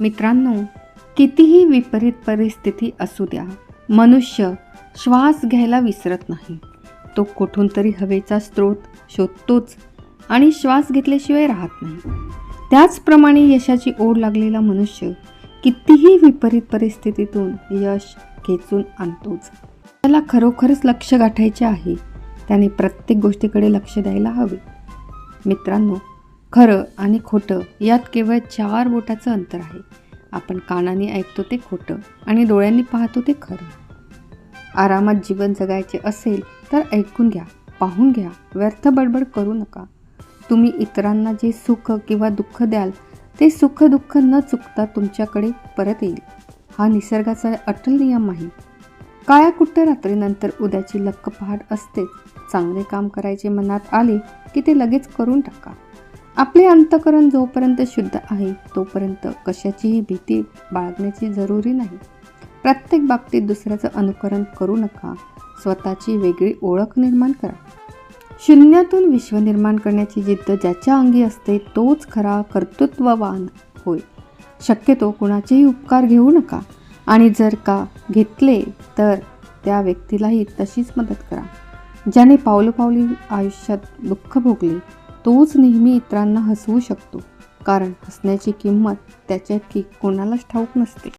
मित्रांनो कितीही विपरीत परिस्थिती असू द्या मनुष्य श्वास घ्यायला विसरत नाही. तो कुठून तरी हवेचा स्रोत शोधतोच आणि श्वास घेतल्याशिवाय राहत नाही. त्याचप्रमाणे यशाची ओढ लागलेला मनुष्य कितीही विपरीत परिस्थितीतून यश खेचून आणतोच. त्याला खरोखरच लक्ष गाठायचे आहे. त्याने प्रत्येक गोष्टीकडे लक्ष द्यायला हवे. मित्रांनो खरं आणि खोटं यात केवळ चार बोटाचं अंतर आहे. आपण कानाने ऐकतो ते खोटं आणि डोळ्यांनी पाहतो ते खरं. आरामात जीवन जगायचे असेल तर ऐकून घ्या पाहून घ्या व्यर्थ बडबड करू नका. तुम्ही इतरांना जे सुख किंवा दुःख द्याल ते सुख दुःख न चुकता तुमच्याकडे परत येईल. हा निसर्गाचा अटल नियम आहे. काळ्या कुट्ट रात्रीनंतर उद्याची लक्क पहाट असतेच चांगले काम करायचे मनात आले की ते लगेच करून टाका. आपले अंतकरण जोपर्यंत शुद्ध आहे तोपर्यंत कशाचीही भीती बाळगण्याची जरुरी नाही. प्रत्येक बाबतीत दुसऱ्याचं अनुकरण करू नका स्वतःची वेगळी ओळख निर्माण करा. शून्यातून विश्व निर्माण करण्याची जिद्द ज्याच्या अंगी असते तोच खरा कर्तृत्ववान होय. शक्यतो कुणाचेही उपकार घेऊ नका आणि जर का घेतले तर त्या व्यक्तीलाही तशीच मदत करा. ज्याने पावलोपावली आयुष्यात दुःख भोगले तोच नेहमी इतरांना हसवू शकतो. कारण हसण्याची किंमत त्याच्या ठीक कोणालाच ठाऊक नसते.